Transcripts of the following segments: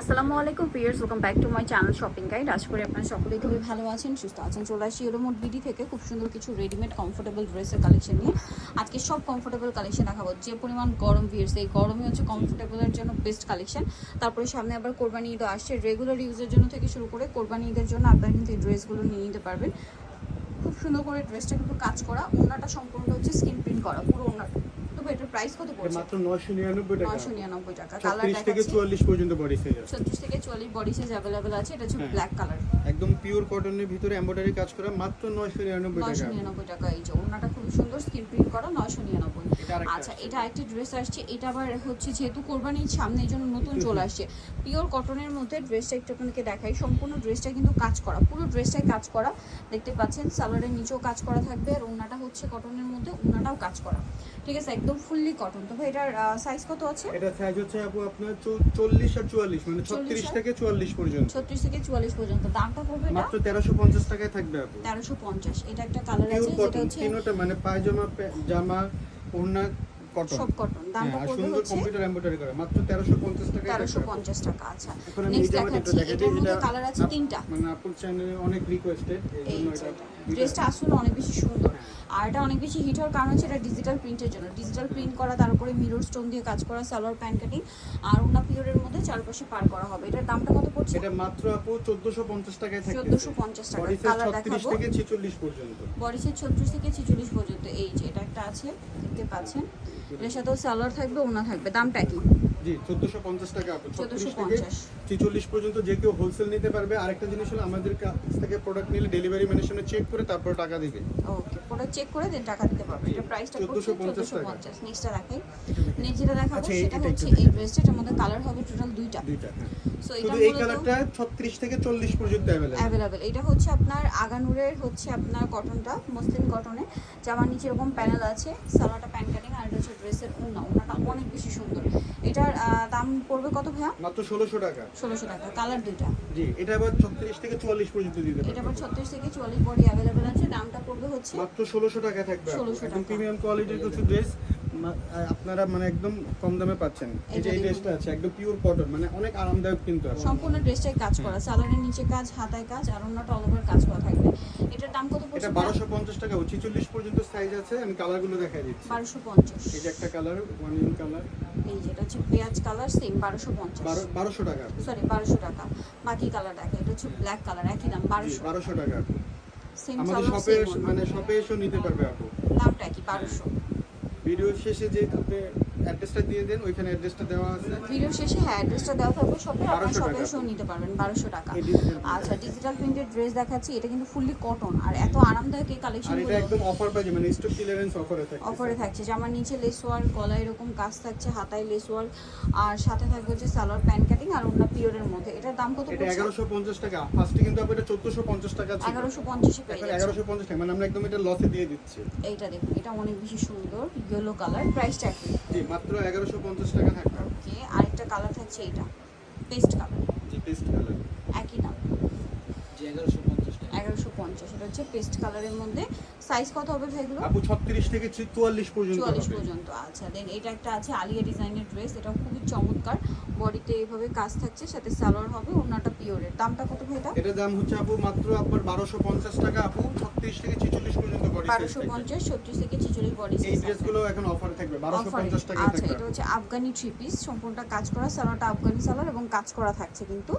আসসালামু আলাইকুম viewers welcome back to my channel shopping guide আশা করি আপনারা সকলেই খুবই ভালো আছেন, সুস্থ আছেন। চলে আসি ইউরোমোট বিডি থেকে খুব সুন্দর কিছু রেডিমেড কমফোর্টেবল ড্রেসের কালেকশন নিয়ে। আজকে সব কমফোর্টেবল কালেকশন দেখাবো। যে পরিমাণ গরম ভিউয়ার্স, এই গরমে হচ্ছে কমফোর্টেবলের জন্য বেস্ট কালেকশন তারপরে সামনে আবার কোরবানি ঈদও আসছে। রেগুলার ইউজের জন্য থেকে শুরু করে কোরবানি ঈদের জন্য আপনারা কিন্তু এই ড্রেসগুলো নিয়ে নিতে পারবেন। খুব সুন্দর করে ড্রেসটা কিন্তু কাজ করা। ওনাটা সম্পূর্ণ হচ্ছে স্কিন প্রিন্ট করা। পুরো ওনাটা প্রাইস কত পড়ছে? মাত্র নয়শো নিরানব্বই টাকা। নয়শো নিরানব্বই টাকা। কালার থেকে দেখাচ্ছি। চুয়াল্লিশ পর্যন্ত বডি সাইজ আছে। ছত্রিশ থেকে চুয়াল্লিশ বডি সাইজ অ্যাভেলেবেল আছে। এটা হচ্ছে। ব্ল্যাক কালার একদম পিওর কটনের ভিতরে এমব্রয়ডারি কাজ করা মাত্র নয়শো নিরানব্বই নয়শো টাকা। নিরানব্বই টাকা। এই যে সুন্দর স্ক্রিন প্রিন্ট করা নয়শো নিরানব্বই। আচ্ছা এটা একটি ড্রেস আসছে এটা আবার হচ্ছে যেহেতু কোরবানির সামনে এই জন্য নতুন চলে আসছে। পিওর কটনের মধ্যে ড্রেসটা একটু আপনাকে দেখাই সম্পূর্ণ ড্রেসটা কিন্তু কাজ করা পুরো ড্রেসটাই কাজ করা। দেখতে পাচ্ছেন সালোয়ারের নিচেও কাজ করা থাকবে আর ওড়নাটা হচ্ছে কটনের মধ্যে ওড়নাটাও কাজ করা। ঠিক আছে একদম ফুললি কটন। তবে এটার সাইজ কত আছে? এটা সাইজ হচ্ছে আপু আপনার চৌ- চল্লিশ আর চুয়াল্লিশ মানে ছত্রিশ আর? থেকে চুয়াল্লিশ পর্যন্ত। ছত্রিশ থেকে চুয়াল্লিশ পর্যন্ত। দামটা পড়বে এটা? মাত্র তেরোশো পঞ্চাশ টাকায় থাকবে আপু। তেরোশো পঞ্চাশ। এটা একটা কালার আছে কটন হচ্ছে তিনোটা মানে পায়জামা जमा जमा उन्नत কটন সব কটন হ্যাঁ দামটা পড়বে হচ্ছে কম্পিউটার এমব্রয়ডারি করা। মাত্র টাকা আচ্ছা। নেক্সট দেখাচ্ছি এটার মধ্যে কালার আছে তিনটা। মানে চ্যানেলে অনেক রিকোয়েস্টেড এই জন্য এটা এটা। ড্রেসটা আসলে অনেক বেশি সুন্দর। আর এটা অনেক বেশি হিট হওয়ার কারণ হচ্ছে এটা ডিজিটাল প্রিন্টের জন্য। ডিজিটাল প্রিন্ট করা তার উপরে মিরর স্টোন দিয়ে কাজ করা সালোয়ার প্যান্ট কাটিং আর ওনা পিওরের মধ্যে চারপাশে পার করা হবে। এটার দামটা কত পড়ছে? এটা মাত্র আপু চোদ্দশো পঞ্চাশ টাকায় থাকে চোদ্দোশো পঞ্চাশ টাকা বডি সাইজ কালার দেখাবো। থেকে ছেচল্লিশ পর্যন্ত। বডি থেকে পর্যন্ত। এই যে এটা একটা আছে দেখতে পাচ্ছেন। এর সাথেও সালোয়ার থাকবে ওনা থাকবে। দামটা কি? জি চোদ্দশো পঞ্চাশ টাকা আপু ছত্রিশ থেকে 1450 পর্যন্ত যে কেউ হোলসেল নিতে পারবে। আরেকটা জিনিস হলো আমাদের কাছ থেকে প্রোডাক্ট নিলে ডেলিভারি ম্যানের সামনে চেক করে তারপর টাকা দিবে। ওকে প্রোডাক্ট চেক করে দেন টাকা দিতে পারবে। এটা প্রাইসটা 1450 টাকা। নেক্সটটা দেখাই। নেক্সট যেটা দেখাবো আচ্ছা, সেটা হচ্ছে এই ড্রেসটা এটার মধ্যে কালার হবে টোটাল দুইটা। দুইটা হ্যাঁ। সো এটা এই কালারটা ছত্রিশ থেকে চল্লিশ পর্যন্ত অ্যাভেলেবল অ্যাভেলেবেল এটা হচ্ছে আপনার আগানুরের হচ্ছে আপনার কটনটা মসলিন কটনে জামার নিচে এরকম প্যানেল আছে। সালোয়ারটা কাটিং এটা হচ্ছে ড্রেসের ওড়না ওড়নাটা অনেক বেশি সুন্দর। এটার দাম পড়বে কত ভাইয়া? মাত্র ষোলোশো টাকা। ষোলোশো টাকা কালার দুইটা। জি এটা আবার ছত্রিশ থেকে চুয়াল্লিশ পর্যন্ত দিতে এটা আবার ছত্রিশ থেকে চুয়াল্লিশ বডি অ্যাভেলেবেল আছে দামটা পড়বে হচ্ছে মাত্র ষোলোশো টাকা থাকবে 1600 একদম টাকা। প্রিমিয়াম কোয়ালিটির কিছু ড্রেস আপনারা মানে একদম কম দামে পাচ্ছেন। এই যে এই ড্রেসটা আছে একদম পিওর কটন মানে অনেক আরামদায়ক কিন্তু সম্পূর্ণ ড্রেসটাই কাজ করা সালোয়ারের নিচে কাজ হাতায় কাজ আর অন্যটা অল ওভার কাজ করা থাকবে এটার দাম কত পড়ছে এটা বারোশো পঞ্চাশ টাকা ছিচল্লিশ পর্যন্ত সাইজ আছে আমি কালারগুলো দেখাই দিচ্ছি। বারোশো পঞ্চাশ। এই যে একটা কালার ওয়ান ইন কালার এই যেটা হচ্ছে পেঁয়াজ কালার সেম বারোশো পঞ্চাশ। বারো বারোশো টাকা। সরি বারোশো টাকা। বাকি কালার দেখা এটা হচ্ছে ব্ল্যাক কালার একই দাম বারোশো। বারোশো টাকা। সেম আমাদের শপে মানে শপে নিতে পারবে আপু। দামটা একই বারোশো। ভিডিও শেষে যে আপনি অ্যাড্রেসটা দিয়ে দেন ওইখানে অ্যাড্রেসটা দেওয়া আছে। ভিডিও শেষে হ্যাঁ অ্যাড্রেসটা দেওয়া থাকবে শপে আপনার 1200 শপে। এসেও নিতে পারবেন বারোশো টাকা। আচ্ছা ডিজিটাল প্রিন্টেড ড্রেস দেখাচ্ছি এটা কিন্তু ফুললি কটন আর এত আরামদায়ক এই আর কালেকশনগুলো এটা একদম অফার পাইছে মানে স্টক ক্লিয়ারেন্স অফারে থাকে অফারে থাকছে জামার নিচে লেস ওয়ার্ক গলায় এরকম কাজ থাকছে হাতায় লেস ওয়ার্ক আর সাথে থাকবে হচ্ছে সালোয়ার প্যান্ট কাটিং আর অন্য পিওরের মধ্যে। এটার দাম কত এটা পড়ছে? এগারোশো পঞ্চাশ টাকা ফার্স্টে কিন্তু আপু এটা চোদ্দশো পঞ্চাশ টাকা ছিল। এগারোশো পঞ্চাশে পেয়ে এখন যাচ্ছে। এগারোশো পঞ্চাশ টাকা মানে আমরা একদম এটা লসে দিয়ে দিচ্ছি। এইটা দেখুন এটা অনেক বেশি সুন্দর ইয়েলো কালার প্রাইসটা জি। মাত্র 1150 টাকা থাকবে। ওকে আরেকটা কালার থাকছে এটা পেস্ট কালার জি পেস্ট কালার একই দাম জি 1150 এটা হচ্ছে পেস্ট কালারের মধ্যে। সাইজ কত হবে আপু ছত্রিশ থেকে চুয়াল্লিশ পর্যন্ত চুয়াল্লিশ পর্যন্ত। আচ্ছা দেন এটা একটা আছে আলিয়া ডিজাইনের ড্রেস এটা চমৎকার। বডিতে এইভাবে কাজ থাকছে সাথে সালোয়ার হবে পিওরের দামটা কত এটা? দাম হচ্ছে আপু মাত্র আপনার বারোশো পঞ্চাশ টাকা আপু ছত্রিশ থেকে পর্যন্ত বডি বারোশো পঞ্চাশ ছত্রিশ থেকে বডি এই ড্রেসগুলো এখন অফার থাকবে বারোশো পঞ্চাশ টাকা আচ্ছা এটা হচ্ছে আফগানি থ্রি পিস সম্পূর্ণটা কাজ করা সালোয়ারটা আফগানি সালোয়ার এবং কাজ করা থাকছে কিন্তু।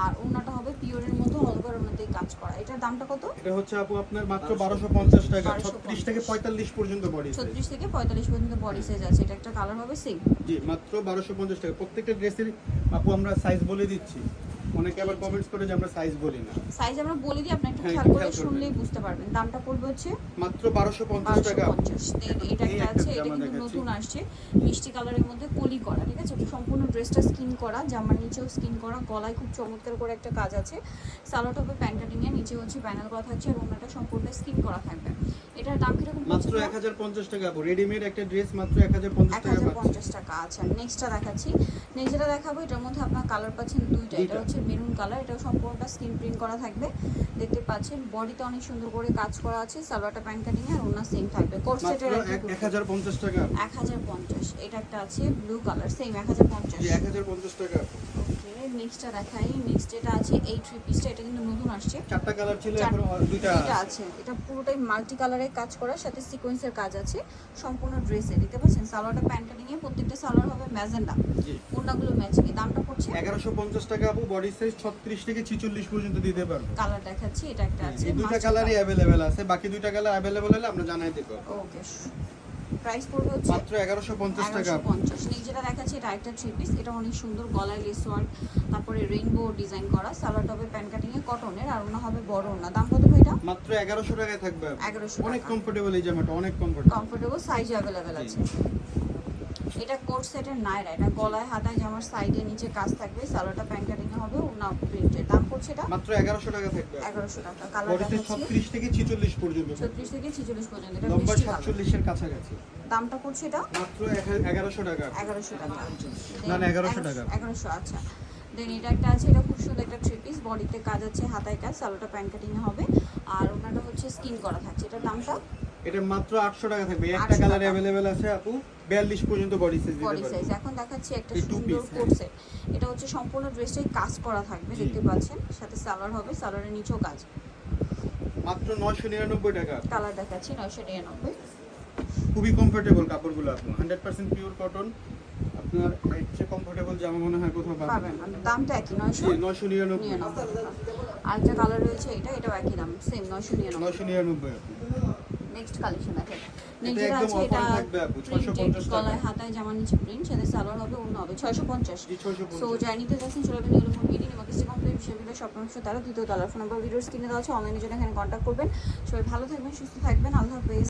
আর ওনাটা হবে পিওরের মধ্যে অলওভার মধ্যে কাজ করা। এটা দামটা কত? এটা হচ্ছে আপু আপনার মাত্র বারোশো পঞ্চাশ টাকা। 36 থেকে পঁয়তাল্লিশ পর্যন্ত বডি ছত্রিশ থেকে পঁয়তাল্লিশ পর্যন্ত বডি সাইজ আছে। এটা একটা কালার হবে সেম জি মাত্র বারোশো পঞ্চাশ টাকা। প্রত্যেকটা ড্রেসের আপু আমরা সাইজ বলে দিচ্ছি। অনেকে আবার কমেন্টস করে যে আমরা সাইজ বলি না। সাইজ আমরা বলে দিই আপনি একটু হ্যাঁ, খেয়াল করে শুনলেই বুঝতে পারবেন। দামটা পড়বে হচ্ছে মাত্র বারোশো পঞ্চাশ বারোশো টাকা। পঞ্চাশ। দেন এটা একটা আছে এটা কিন্তু নতুন আসছে। মিষ্টি কালারের মধ্যে কলি করা ঠিক আছে? সম্পূর্ণ ড্রেসটা স্কিন করা জামার নিচেও স্কিন করা গলায় খুব চমৎকার করে একটা কাজ আছে। সালোয়ার টপে প্যান্ট কাটিং এর নিচে হচ্ছে প্যানেল করা থাকছে এবং এটা সম্পূর্ণ স্কিন করা থাকবে। এটার দাম কীরকম মাত্র এক হাজার পঞ্চাশ টাকা রেডিমেড একটা ড্রেস মাত্র এক হাজার পঞ্চাশ এক টাকা হাজার পাচ্ছি। পঞ্চাশ টাকা আচ্ছা নেক্সটটা দেখাচ্ছি। নেক্সটটা দেখাবো এটার মধ্যে আপনার কালার পাচ্ছেন দুইটা। এটা হচ্ছে মেরুন কালার এটা সম্পূর্ণটা স্ক্রিন প্রিন্ট করা থাকবে। দেখতে পাচ্ছেন বডিতে অনেক সুন্দর করে কাজ করা আছে সালোয়ারটা প্যান্ট কাটিং আর ওনার সেম থাকবে। কোর্স মাত্র সেটের এক হাজার পঞ্চাশ টাকা। এক হাজার পঞ্চাশ এটা একটা আছে ব্লু কালার সেম এক হাজার পঞ্চাশ। জি এক হাজার পঞ্চাশ টাকা। ওকে নেক্সটটা দেখাই। নেক্সট যেটা আছে এই থ্রি পিসটা এটা কিন্তু নতুন আসছে। চারটা কালার ছিল এখন দুইটা এটা আছে। এটা পুরোটাই মাল্টি কালারে কাজ করা সাথে সিকোয়েন্সের কাজ আছে। সম্পূর্ণ ড্রেসে দেখতে পাচ্ছেন? সালোয়ারটা প্যান্ট কাটিং এ প্রত্যেকটা সালোয়ার হবে ম্যাজেন্ডা। জি। ওনাগুলো ম্যাচিং দামটা পড়ছে এগারোশো পঞ্চাশ টাকা আপু বডি সাইজ ছত্রিশ থেকে ছিচল্লিশ পর্যন্ত দিতে পারব। কালার দেখাচ্ছি এটা একটা আছে দুইটা কালারই অ্যাভেলেবেল আছে। বাকি দুইটা কালার অ্যাভেলেবেল হলে আমরা জানাই দেবো। ওকে প্রাইস পড়বে হচ্ছে মাত্র এগারোশো পঞ্চাশ টাকা। এগারোশো আপু। পঞ্চাশ। নেক্সট যেটা দেখাচ্ছি এটা একটা থ্রি পিস এটা অনেক সুন্দর গলায় লেস ওয়ার্ক তারপরে রেইনবো ডিজাইন করা সালোয়ার টপে প্যান কাটিং এ কটনের আর ওনা হবে বড় ওনা। দাম কত এটা মাত্র এগারোশো টাকায় থাকবে। আপু। এগারোশো অনেক টাকা কমফোর্টেবল এই জামাটা অনেক কমফোর্টেবল কমফোর্টেবল সাইজ অ্যাভেলেবেল আছে। এটা কোট সেটের নাইরা এটা গলায় হাতায় জামার সাইডে নিচে কাজ থাকবে সালোয়ারটা প্যান্ট কাটিং হবে ওনা প্রিন্টের দাম পড়ছে এটা? মাত্র এগারোশো টাকা থাকবে এগারোশো টাকা কালার বডি সাইজ ছত্রিশ থেকে ছিচল্লিশ পর্যন্ত। ছত্রিশ থেকে ছিচল্লিশ পর্যন্ত এটা মিষ্টি কালার সাতচল্লিশের কাছাকাছি। দামটা পড়ছে এটা? মাত্র এগারোশো টাকা। এগারোশো টাকা। না, না, 1100 টাকা। এগারোশো আচ্ছা। দেন এটা একটা আছে এটা খুব সুন্দর একটা থ্রি পিস বডিতে কাজ আছে হাতায় কাজ সালোটা প্যান্ট কাটিং হবে। আর ওনাটা হচ্ছে স্কিন করা থাকছে। এটার দামটা? এটা মাত্র আটশো টাকা থাকবে। একটা কালার। অ্যাভেলেবেল আছে আপু। বিয়াল্লিশ পর্যন্ত বডি সাইজ দিতে বডি সাইজ এখন দেখাচ্ছি একটা সুন্দর কোট হ্যাঁ। সেট এটা হচ্ছে সম্পূর্ণ ড্রেসটাই কাজ করা থাকবে দেখতে পাচ্ছেন। সাথে সালোয়ার হবে সালোয়ারের নিচেও কাজ। মাত্র নয়শো নিরানব্বই টাকা। কালার দেখাচ্ছি নয়শো নিরানব্বই। খুবই কমফোর্টেবল কাপড়গুলো আপু। হান্ড্রেড পার্সেন্ট পিওর কটন আপনার এর চেয়ে কমফোর্টেবল জামা মনে হয় কোথাও পাবেন। দামটা একই নয়শো জি নয়শো নিরানব্বই। নিরানব্বই। আর একটা কালার রয়েছে এটা এটাও একই দাম সেম নয়শো নিরানব্বই। নয়শো নিরানব্বই আপু। নেক্সট কালেকশন নেক্সট আছে এটা offer থাকবে আপু, 650 প্রিন্টেড গলায় হাতায় জামার নিচে প্রিন্ট সাথে সালোয়ার হবে অন্য হবে ছয়শো পঞ্চাশ। সো যাচ্ছেন চলে যাবেন তারা দ্বিতীয় তলার ফোন নাম্বার ভিডিওর স্ক্রিনে দেওয়া আছে অনলাইনের জন্য এখানে কন্ট্যাক্ট করবেন। সবাই ভালো থাকবেন সুস্থ থাকবেন আল্লাহ হাফেজ।